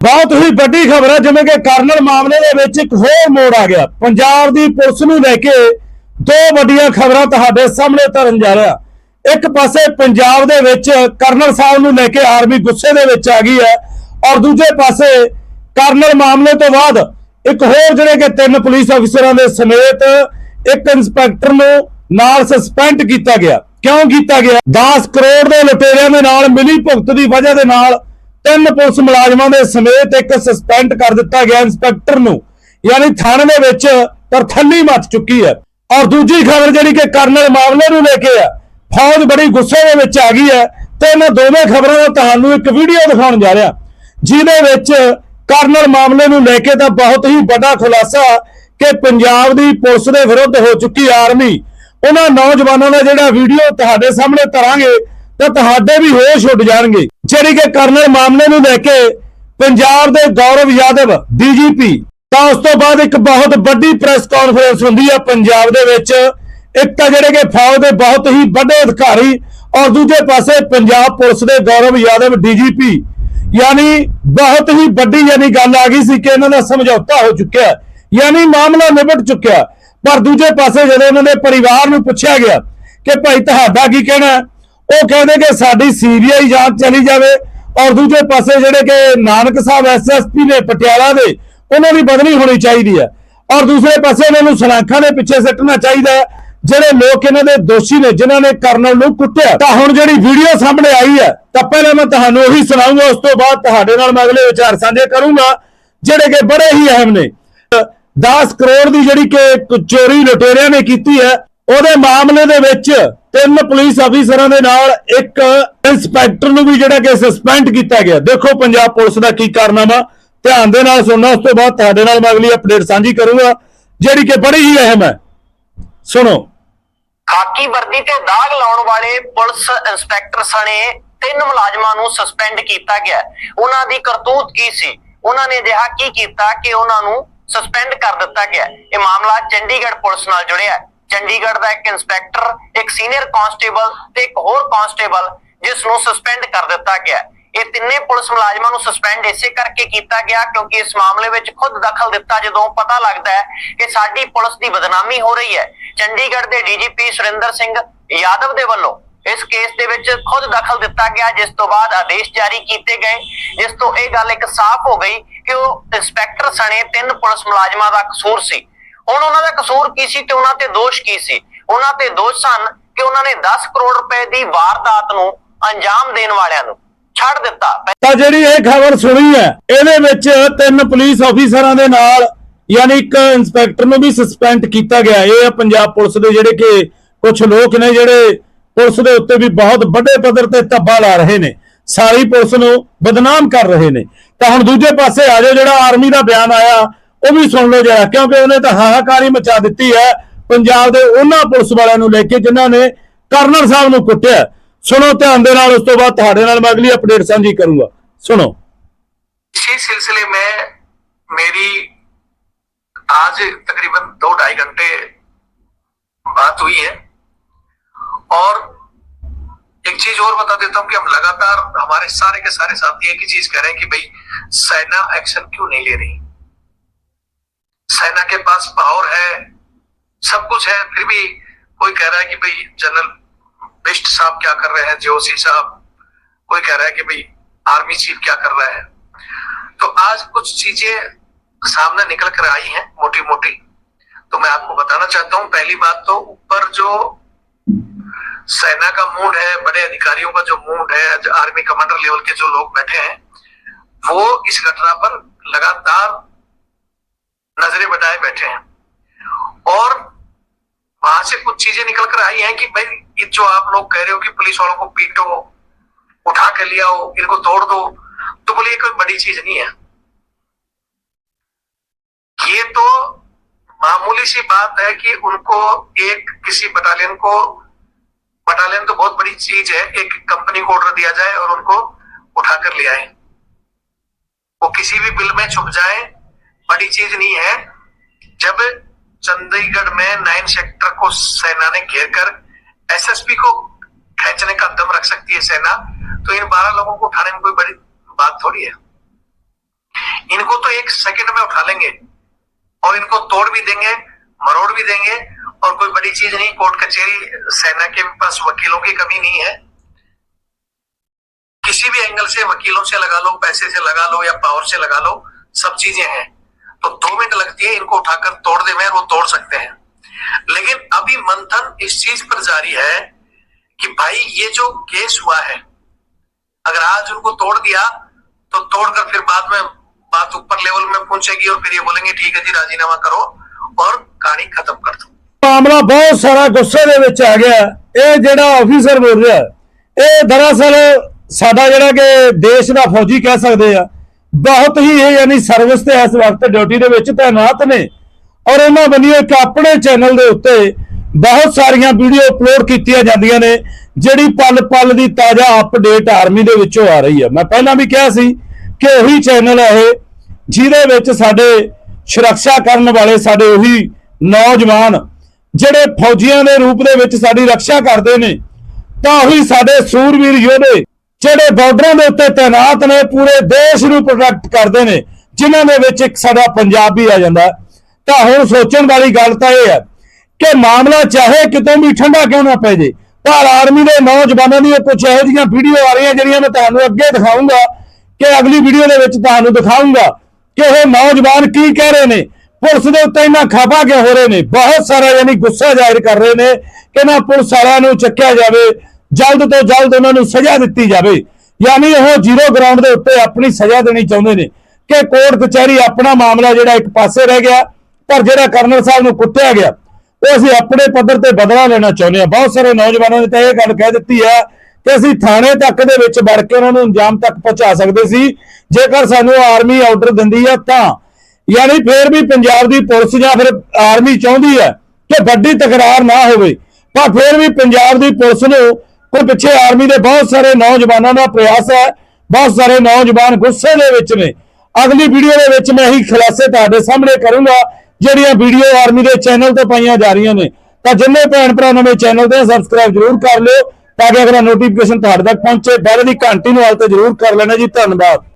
ਬਹੁਤ ਹੀ ਵੱਡੀ ਖਬਰ ਹੈ, ਜਿਵੇਂ ਕਿ ਕਰਨਲ ਮਾਮਲੇ ਦੇ ਵਿੱਚ ਇੱਕ ਹੋਰ ਮੋੜ ਆ ਗਿਆ। ਪੰਜਾਬ ਦੀ ਪੁਲਿਸ ਨੂੰ ਲੈ ਕੇ ਦੋ ਵੱਡੀਆਂ ਖਬਰਾਂ ਤੁਹਾਡੇ ਸਾਹਮਣੇ ਧਰਨ ਜਾ ਰਿਹਾ। ਇੱਕ ਪਾਸੇ ਪੰਜਾਬ ਦੇ ਵਿੱਚ ਕਰਨਲ ਸਾਹਿਬ ਨੂੰ ਲੈ ਕੇ ਆਰਮੀ ਗੁੱਸੇ ਦੇ ਵਿੱਚ ਆ ਗਈ ਹੈ ਔਰ ਦੂਜੇ ਪਾਸੇ ਕਰਨਲ ਮਾਮਲੇ ਤੋਂ ਬਾਅਦ ਇੱਕ ਹੋਰ ਜਿਹੜੇ ਕਿ ਤਿੰਨ ਪੁਲਿਸ ਅਫਸਰਾਂ ਦੇ ਸਮੇਤ ਇੱਕ ਇੰਸਪੈਕਟਰ ਨੂੰ ਨਾਲ ਸਸਪੈਂਡ ਕੀਤਾ ਗਿਆ। ਕਿਉਂ ਕੀਤਾ ਗਿਆ? 10 ਕਰੋੜ ਦੇ ਲੁਟੇਰਿਆਂ ਦੇ ਨਾਲ, ਮਿਲੀ ਭੁਗਤ ਦੀ ਵਜ੍ਹਾ ਦੇ ਨਾਲ ਤਿੰਨ ਪੁਲਿਸ ਮੁਲਾਜ਼ਮਾਂ ਦੇ ਸਮੇਤ ਇੱਕ ਸਸਪੈਂਡ ਕਰ ਦਿੱਤਾ ਗਿਆ ਇੰਸਪੈਕਟਰ ਨੂੰ। ਯਾਨੀ ਥਾਣੇ ਦੇ ਵਿੱਚ ਤਰਥੱਲੀ ਮੱਚ ਚੁੱਕੀ ਹੈ। ਔਰ ਦੂਜੀ ਖਬਰ ਜਿਹੜੀ ਕਿ ਕਰਨਲ ਮਾਮਲੇ ਨੂੰ ਲੈ ਕੇ ਆ ਫੌਜ ਬੜੀ ਗੁੱਸੇ ਦੇ ਵਿੱਚ ਆ ਗਈ ਹੈ ਤੇ ਮੈਂ ਦੋਵੇਂ ਖਬਰਾਂ ਦਾ ਤੁਹਾਨੂੰ ਇੱਕ ਵੀਡੀਓ ਦਿਖਾਉਣ ਜਾ ਰਿਹਾ। ਜਿਹਦੇ ਵਿੱਚ ਕਰਨਲ ਮਾਮਲੇ ਨੂੰ ਲੈ ਕੇ ਤਾਂ ਬਹੁਤ ਹੀ ਵੱਡਾ ਖੁਲਾਸਾ ਕਿ ਪੰਜਾਬ ਦੀ ਪੁਲਿਸ ਦੇ ਵਿਰੁੱਧ ਹੋ ਚੁੱਕੀ ਆਰਮੀ ਉਹਨਾਂ ਨੌਜਵਾਨਾਂ ਦਾ ਜਿਹੜਾ ਵੀਡੀਓ ਤੁਹਾਡੇ ਸਾਹਮਣੇ ਧਰਾਂਗੇ ਤਾਂ ਤੁਹਾਡੇ ਵੀ ਹੋਸ਼ ਉੱਡ ਜਾਣਗੇ। ਜਿਹੜੀ ਕਿ ਕਰਨਲ ਮਾਮਲੇ ਨੂੰ ਲੈ ਕੇ ਪੰਜਾਬ ਦੇ ਗੌਰਵ ਯਾਦਵ, ਡੀਜੀਪੀ, ਤਾਂ ਉਸ ਤੋਂ ਬਾਅਦ ਇੱਕ ਬਹੁਤ ਵੱਡੀ ਪ੍ਰੈਸ ਕਾਨਫਰੰਸ ਹੁੰਦੀ ਹੈ ਪੰਜਾਬ ਦੇ ਵਿੱਚ। ਇੱਕ ਤਾਂ ਜਿਹੜੇ ਕਿ ਫੌਜ ਦੇ ਬਹੁਤ ਹੀ ਵੱਡੇ ਅਧਿਕਾਰੀ ਔਰ ਦੂਜੇ ਪਾਸੇ ਪੰਜਾਬ ਪੁਲਿਸ ਦੇ ਗੌਰਵ ਯਾਦਵ, ਡੀਜੀਪੀ, ਯਾਨੀ ਬਹੁਤ ਹੀ ਵੱਡੀ ਯਾਨੀ ਗੱਲ ਆ ਗਈ ਸੀ ਕਿ ਇਹਨਾਂ ਦਾ ਸਮਝੌਤਾ ਹੋ ਚੁੱਕਿਆ, ਯਾਨੀ ਮਾਮਲਾ ਨਿਬਟ ਚੁੱਕਿਆ। ਪਰ ਦੂਜੇ ਪਾਸੇ ਜਦੋਂ ਉਹਨਾਂ ਦੇ ਪਰਿਵਾਰ ਨੂੰ ਪੁੱਛਿਆ ਗਿਆ ਕਿ ਭਾਈ ਤੁਹਾਡਾ ਕੀ ਕਹਿਣਾ ਉਹ ਕਹਿੰਦੇ ਕਿ ਸਾਡੀ ਸੀਬੀਆਈ ਜਾਂਚ ਚਲੀ ਜਾਵੇ ਔਰ ਦੂਜੇ ਪਾਸੇ ਜਿਹੜੇ ਕਿ ਨਾਨਕ ਸਾਹਿਬ ਐਸਐਸਪੀ ਨੇ ਪਟਿਆਲਾ ਦੇ, ਉਹਨਾਂ ਦੀ ਬਦਲੀ ਹੋਣੀ ਚਾਹੀਦੀ ਹੈ। ਔਰ ਦੂਸਰੇ ਪਾਸੇ ਇਹਨਾਂ ਨੂੰ ਸਲਾਖਾਂ ਦੇ ਪਿੱਛੇ ਸੱਟਣਾ ਚਾਹੀਦਾ ਹੈ। ਜਿਹੜੇ ਲੋਕ ਇਹਨਾਂ ਦੇ ਦੋਸ਼ੀ ਨੇ, ਜਿਨ੍ਹਾਂ ਨੇ ਕਰਨਲ ਨੂੰ ਕੁੱਟਿਆ, ਤਾਂ ਹੁਣ ਜਿਹੜੀ ਵੀਡੀਓ ਸਾਹਮਣੇ ਆਈ ਹੈ, ਤਾਂ ਪਹਿਲਾਂ ਮੈਂ ਤੁਹਾਨੂੰ ਉਹੀ ਸੁਣਾਉਂਗਾ, ਉਸ ਤੋਂ ਬਾਅਦ ਤੁਹਾਡੇ ਨਾਲ ਮੈਂ ਅਗਲੇ ਵਿਚਾਰ ਸਾਂਝੇ ਕਰੂੰਗਾ, ਜਿਹੜੇ ਕਿ ਬੜੇ ਹੀ ਅਹਿਮ ਨੇ। 10 ਕਰੋੜ ਦੀ ਜਿਹੜੀ ਕਿ ਚੋਰੀ ਲੁਟੇਰਿਆਂ ਨੇ ਕੀਤੀ ਹੈ ਉਹਦੇ ਮਾਮਲੇ ਦੇ ਵਿੱਚ ਤਿੰਨ ਪੁਲਿਸ ਅਫੀਸਰਾਂ ਦੇ ਨਾਲ ਇੱਕ ਇੰਸਪੈਕਟਰ ਨੂੰ ਵੀ ਜਿਹੜਾ ਕਿ ਸਸਪੈਂਡ ਕੀਤਾ ਗਿਆ। ਦੇਖੋ ਪੰਜਾਬ ਪੁਲਿਸ ਦਾ ਕੀ ਕਾਰਨਾਮਾ। ਧਿਆਨ ਦੇ ਨਾਲ ਸੁਣਨਾ, ਉਸ ਤੋਂ ਬਾਅਦ ਤੁਹਾਡੇ ਨਾਲ ਮੈਂ ਅਗਲੀ ਅਪਡੇਟ ਸਾਂਝੀ ਕਰੂੰਗਾ, ਜਿਹੜੀ ਕਿ ਬੜੀ ਹੀ ਅਹਿਮ ਹੈ। ਸੁਣੋ। ਖਾਕੀ ਵਰਦੀ ਤੇ ਦਾਗ ਲਾਉਣ ਵਾਲੇ ਪੁਲਿਸ ਇੰਸਪੈਕਟਰ ਸਣੇ ਤਿੰਨ ਮੁਲਾਜ਼ਮਾਂ ਨੂੰ ਸਸਪੈਂਡ ਕੀਤਾ ਗਿਆ। ਉਹਨਾਂ ਦੀ ਕਰਤੂਤ ਕੀ ਸੀ? ਉਹਨਾਂ ਨੇ ਅਜਿਹਾ ਕੀ ਕੀਤਾ ਕਿ ਉਹਨਾਂ ਨੂੰ ਸਸਪੈਂਡ ਕਰ ਦਿੱਤਾ ਗਿਆ। ਇਹ ਮਾਮਲਾ ਚੰਡੀਗੜ੍ਹ ਪੁਲਿਸ ਨਾਲ ਜੁੜਿਆ ਹੈ। ਚੰਡੀਗੜ੍ਹ ਦਾ ਇੱਕ ਇੰਸਪੈਕਟਰ ਇੱਕ ਸੀਨੀਅਰ ਕਾਂਸਟੇਬਲ ਤੇ ਇੱਕ ਹੋਰ ਕਾਂਸਟੇਬਲ ਜਿਸ ਨੂੰ ਸਸਪੈਂਡ ਕਰ ਦਿੱਤਾ ਗਿਆ ਇਹ ਤਿੰਨੇ ਪੁਲਿਸ ਮੁਲਾਜ਼ਮਾਂ ਨੂੰ ਸਸਪੈਂਡ ਇਸੇ ਕਰਕੇ ਕੀਤਾ ਗਿਆ ਕਿਉਂਕਿ ਇਸ ਮਾਮਲੇ ਵਿੱਚ ਖੁਦ ਦਖਲ ਦਿੱਤਾ ਜਦੋਂ ਪਤਾ ਲੱਗਦਾ ਹੈ ਕਿ ਸਾਡੀ ਪੁਲਿਸ ਦੀ ਬਦਨਾਮੀ ਹੋ ਰਹੀ ਹੈ। ਚੰਡੀਗੜ੍ਹ ਦੇ ਡੀਜੀਪੀ ਸੁਰਿੰਦਰ ਸਿੰਘ ਯਾਦਵ ਦੇ ਵੱਲੋਂ ਇਸ ਕੇਸ ਦੇ ਵਿੱਚ ਖੁਦ ਦਖਲ ਦਿੱਤਾ ਗਿਆ, ਜਿਸ ਤੋਂ ਬਾਅਦ ਆਦੇਸ਼ ਜਾਰੀ ਕੀਤੇ ਗਏ, ਜਿਸ ਤੋਂ ਇਹ ਗੱਲ ਇੱਕ ਸਾਫ਼ ਹੋ ਗਈ ਕਿ ਉਹ ਇੰਸਪੈਕਟਰ ਸਣੇ ਤਿੰਨ ਪੁਲਿਸ ਮੁਲਾਜ਼ਮਾਂ ਦਾ ਕਸੂਰ ਸੀ। ਹੁਣ ਉਹਨਾਂ ਦਾ ਕਸੂਰ ਕੀ ਸੀ ਤੇ ਉਹਨਾਂ ਤੇ ਦੋਸ਼ ਕੀ ਸੀ? ਉਹਨਾਂ ਤੇ ਦੋਸ਼ ਸਨ ਕਿ ਉਹਨਾਂ ਨੇ 10 ਕਰੋੜ ਰੁਪਏ ਦੀ ਵਾਰਦਾਤ ਨੂੰ ਅੰਜਾਮ ਦੇਣ ਵਾਲਿਆਂ ਨੂੰ ਛੱਡ ਦਿੱਤਾ। ਤਾਂ ਜਿਹੜੀ ਇਹ ਖਬਰ ਸੁਣੀ ਹੈ, ਇਹਦੇ ਵਿੱਚ ਤਿੰਨ ਪੁਲਿਸ ਅਫੀਸਰਾਂ ਦੇ ਨਾਲ ਯਾਨੀ ਇੱਕ ਇੰਸਪੈਕਟਰ ਨੂੰ ਵੀ ਸਸਪੈਂਡ ਕੀਤਾ ਗਿਆ। ਇਹ ਆ ਪੰਜਾਬ ਪੁਲਿਸ ਦੇ ਜਿਹੜੇ ਕਿ ਕੁਝ ਲੋਕ ਨੇ ਜਿਹੜੇ ਪੁਲਿਸ ਦੇ ਉੱਤੇ ਵੀ ਬਹੁਤ ਵੱਡੇ ਪੱਧਰ ਤੇ ਧੱਬਾ ਲਾ ਰਹੇ ਨੇ। ਸਾਰੀ ਪੁਲਿਸ ਨੂੰ ਬਦਨਾਮ ਕਰ ਰਹੇ ਨੇ। ਤਾਂ ਹੁਣ ਦੂਜੇ ਪਾਸੇ ਆ ਜਾਓ, ਜਿਹੜਾ ਆਰਮੀ ਦਾ ਬਿਆਨ ਆਇਆ ਉਹ ਵੀ ਸੁਣ ਲਓ ਜਰਾ ਕਿਉਂਕਿ ਉਹਨੇ ਤਾਂ ਹਾਹਾਕਾਰੀ ਮਚਾ ਦਿੱਤੀ ਹੈ ਪੰਜਾਬ ਦੇ ਉਹਨਾਂ ਪੁਲਿਸ ਵਾਲਿਆਂ ਨੂੰ ਲੈ ਕੇ ਜਿਨ੍ਹਾਂ ਨੇ ਕਰਨਲ ਸਾਹਿਬ ਨੂੰ ਕੁੱਟਿਆ ਸੁਣੋ ਧਿਆਨ ਦੇ ਨਾਲ ਉਸ ਤੋਂ ਬਾਅਦ ਤੁਹਾਡੇ ਨਾਲ ਮੈਂ ਅਗਲੀ ਅਪਡੇਟ ਸਾਂਝੀ ਕਰੂੰਗਾ ਸੁਣੋ इसी सिलसिले में मेरी आज तकरीबन दो ढाई घंटे बात हुई है और एक चीज और बता देता हूं कि हम लगातार हमारे सारे के सारे साथी एक ही चीज कह रहे हैं कि भाई सेना एक्शन क्यों नहीं ले रही सेना के पास पावर है, सब कुछ है, फिर भी कोई कह रहा है कि भाई जनरल बिस्ट साहब क्या कर रहे हैं जोशी साहब? कोई कह रहा है कि भाई आर्मी चीफ क्या कर रहा है? तो आज कुछ चीज़ें सामने निकल कर आई हैं मोटी मोटी तो मैं आपको बताना चाहता हूँ, पहली बात तो ऊपर जो सेना का मूड है, बड़े अधिकारियों का जो मूड है जो आर्मी कमांडर लेवल के जो लोग बैठे हैं, वो इस घटना पर लगातार नज़रें बढ़ाए बैठे हैं। और वहाँ से कुछ चीज़ें निकल कर आई हैं कि भाई, ये जो आप लोग कह रहे हो कि पुलिस वालों को पीटो, उठा के लिया हो इनको तोड़ दो तो बोलिए कोई बड़ी चीज़ नहीं है। ये तो मामूली सी बात है कि उनको एक किसी बटालियन को, बटालियन तो बहुत बड़ी चीज़ है, एक कंपनी को ऑर्डर दिया जाए और उनको उठाकर ले आए। वो किसी भी बिल में छुप जाए बड़ी चीज़ नहीं है। जब चंडीगढ़ में नाइन सेक्टर को सेना ने घेर कर एसएसपी को खींचने का दम रख सकती है सेना तो इन बारह लोगों को उठाने में कोई बड़ी बात थोड़ी है। इनको तो एक सेकंड में उठा लेंगे और इनको तोड़ भी देंगे, मरोड़ भी देंगे और कोई बड़ी चीज़ नहीं, कोर्ट कचेरी सेना के पास वकीलों की कमी नहीं है। किसी भी एंगल से वकीलों से लगा लो, पैसे से लगा लो या पावर से लगा लो, सब चीज़ें हैं। तो दो मिनट लगती है इनको उठाकर तोड़ दे वो तोड़ सकते हैं लेकिन अभी मंथन इस चीज पर जारी है कि भाई ये जो केस हुआ है अगर आज उनको तोड़ दिया तो तोड़कर फिर बाद में बात ऊपर लेवल में पहुंचेगी और फिर ये बोलेंगे ठीक है जी राजीनामा करो और कहानी खत्म कर दो ਮਾਮਲਾ ਬਹੁਤ ਸਾਰਾ ਗੁੱਸੇ ਦੇ ਵਿੱਚ ਆ ਗਿਆ ਇਹ ਜਿਹੜਾ ਆਫੀਸਰ ਬੋਲ ਰਿਹਾ ਇਹ ਦਰਅਸਲ ਸਾਡਾ ਜਿਹੜਾ ਕਿ ਦੇਸ਼ ਦਾ ਫੌਜੀ ਕਹਿ ਸਕਦੇ ਆ ਬਹੁਤ ਹੀ ਇਹ ਯਾਨੀ ਸਰਵਿਸ ਤੇ ਇਸ ਵਕਤ ਡਿਊਟੀ ਦੇ ਵਿੱਚ ਤਾਇਨਾਤ ਨੇ। ਔਰ ਉਹਨਾਂ ਬੰਨਿਓ ਇੱਕ ਆਪਣੇ ਚੈਨਲ ਦੇ ਉੱਤੇ ਬਹੁਤ ਸਾਰੀਆਂ ਵੀਡੀਓ ਅਪਲੋਡ ਕੀਤੀਆਂ ਜਾਂਦੀਆਂ ਨੇ, ਜਿਹੜੀ ਪਲ ਪਲ ਦੀ ਤਾਜ਼ਾ ਅਪਡੇਟ ਆਰਮੀ ਦੇ ਵਿੱਚੋਂ ਆ ਰਹੀ ਹੈ। ਮੈਂ ਪਹਿਲਾਂ ਵੀ ਕਿਹਾ ਸੀ ਕਿ ਉਹੀ ਚੈਨਲ ਹੈ ਇਹ, ਜਿਹਦੇ ਵਿੱਚ ਸਾਡੇ ਸੁਰੱਖਿਆ ਕਰਨ ਵਾਲੇ ਸਾਡੇ ਉਹੀ ਨੌਜਵਾਨ, ਜਿਹੜੇ ਫੌਜੀਆਂ ਦੇ ਰੂਪ ਦੇ ਵਿੱਚ ਸਾਡੀ ਰੱਖਿਆ ਕਰਦੇ ਨੇ, ਤਾਂ ਉਹੀ ਸਾਡੇ ਸੂਰਵੀਰ ਯੋਧੇ ਜਿਹੜੇ ਬਾਰਡਰਾਂ ਦੇ ਉੱਤੇ ਤਾਇਨਾਤ ਨੇ, ਪੂਰੇ ਦੇਸ਼ ਨੂੰ ਪ੍ਰੋਟੈਕਟ ਕਰਦੇ ਨੇ, ਜਿਨ੍ਹਾਂ ਦੇ ਵਿੱਚ ਇੱਕ ਸਾਡਾ ਪੰਜਾਬ ਵੀ ਆ ਜਾਂਦਾ। ਤਾਂ ਹੁਣ ਸੋਚਣ ਵਾਲੀ ਗੱਲ ਤਾਂ ਇਹ ਹੈ ਕਿ ਮਾਮਲਾ ਚਾਹੇ ਕਿਤੋਂ ਵੀ ਠੰਡਾ ਕਿਉਂ ਨਾ ਪੈ ਜੇ, ਪਰ ਆਰਮੀ ਦੇ ਨੌਜਵਾਨਾਂ ਦੀਆਂ ਕੁਝ ਇਹੋ ਜਿਹੀਆਂ ਵੀਡੀਓ ਆ ਰਹੀਆਂ ਜਿਹੜੀਆਂ ਮੈਂ ਤੁਹਾਨੂੰ ਅੱਗੇ ਦਿਖਾਊਂਗਾ, ਕਿ ਅਗਲੀ ਵੀਡੀਓ ਦੇ ਵਿੱਚ ਤੁਹਾਨੂੰ ਦਿਖਾਊਂਗਾ ਕਿ ਇਹ ਨੌਜਵਾਨ ਕੀ ਕਹਿ ਰਹੇ ਨੇ। ਪੁਲਿਸ ਦੇ ਉੱਤੇ ਇੰਨਾ ਖਾਪਾ ਕਿਉਂ ਹੋ ਰਹੇ ਨੇ? ਬਹੁਤ ਸਾਰਾ ਯਾਨੀ ਗੁੱਸਾ ਜ਼ਾਹਿਰ ਕਰ ਰਹੇ ਨੇ ਕਿ ਨਾ ਪੁਲਿਸ ਵਾਲਿਆਂ ਨੂੰ ਚੱਕਿਆ ਜਾਵੇ ਜਲਦ ਤੋਂ ਜਲਦ ਉਹਨਾਂ ਨੂੰ ਸਜ਼ਾ ਦਿੱਤੀ ਜਾਵੇ। ਯਾਨੀ ਉਹ ਜ਼ੀਰੋ ਗਰਾਊਂਡ ਦੇ ਉੱਤੇ ਆਪਣੀ ਸਜ਼ਾ ਦੇਣੀ ਚਾਹੁੰਦੇ ਨੇ ਕਿ ਕੋਰਟ ਕਚਹਿਰੀ ਆਪਣਾ ਮਾਮਲਾ ਜਿਹੜਾ ਇੱਕ ਪਾਸੇ ਰਹਿ ਗਿਆ, ਪਰ ਜਿਹੜਾ ਕਰਨਲ ਸਾਹਿਬ ਨੂੰ ਕੁੱਟਿਆ ਗਿਆ, ਉਹ ਅਸੀਂ ਆਪਣੇ ਪੱਧਰ ਤੇ ਬਦਲਾ ਲੈਣਾ ਚਾਹੁੰਦੇ ਹਾਂ। ਬਹੁਤ ਸਾਰੇ ਨੌਜਵਾਨਾਂ ਨੇ ਤਾਂ ਇਹ ਗੱਲ ਕਹਿ ਦਿੱਤੀ ਹੈ ਕਿ ਅਸੀਂ ਥਾਣੇ ਤੱਕ ਦੇ ਵਿੱਚ ਵੜ ਕੇ ਉਹਨਾਂ ਨੂੰ ਅੰਜਾਮ ਤੱਕ ਪਹੁੰਚਾ ਸਕਦੇ ਸੀ। ਜੇਕਰ ਸਾਨੂੰ ਆਰਮੀ ਆਰਡਰ ਦਿੰਦੀ ਹੈ ਤਾਂ। ਯਾਨੀ ਫੇਰ ਵੀ ਪੰਜਾਬ ਦੀ ਪੁਲਿਸ ਜਾਂ ਫਿਰ ਆਰਮੀ ਚਾਹੁੰਦੀ ਹੈ ਕਿ ਵੱਡੀ ਤਕਰਾਰ ਨਾ ਹੋਵੇ, ਪਰ ਫੇਰ ਵੀ ਪੰਜਾਬ ਦੀ ਪੁਲਿਸ ਨੂੰ ਕੋਈ ਪਿੱਛੇ ਆਰਮੀ ਦੇ ਬਹੁਤ ਸਾਰੇ ਨੌਜਵਾਨਾਂ ਦਾ ਪ੍ਰਯਾਸ ਹੈ, ਬਹੁਤ ਸਾਰੇ ਨੌਜਵਾਨ ਗੁੱਸੇ ਦੇ ਵਿੱਚ ਨੇ। ਅਗਲੀ ਵੀਡੀਓ ਦੇ ਵਿੱਚ ਮੈਂ ਇਹੀ ਖੁਲਾਸੇ ਤੁਹਾਡੇ ਸਾਹਮਣੇ ਕਰੂੰਗਾ, ਜਿਹੜੀਆਂ ਵੀਡੀਓ ਆਰਮੀ ਦੇ ਚੈਨਲ ਤੇ ਪਾਈਆਂ ਜਾ ਰਹੀਆਂ ਨੇ। ਤਾਂ ਜਿੰਨੇ ਭੈਣ ਭਰਾ ਨਵੇਂ ਚੈਨਲ ਤੇ ਸਬਸਕ੍ਰਾਈਬ ਜਰੂਰ ਕਰ ਲਿਓ, ਤਾਂ ਕਿ ਅਗਲਾ ਨੋਟੀਫਿਕੇਸ਼ਨ ਤੁਹਾਡੇ ਤੱਕ ਪਹੁੰਚੇ। ਬੈਲ ਦੀ ਘੰਟੀ ਨੂੰ ਹਾਲ ਤੇ ਜਰੂਰ ਕਰ ਲੈਣਾ ਜੀ। ਧੰਨਵਾਦ।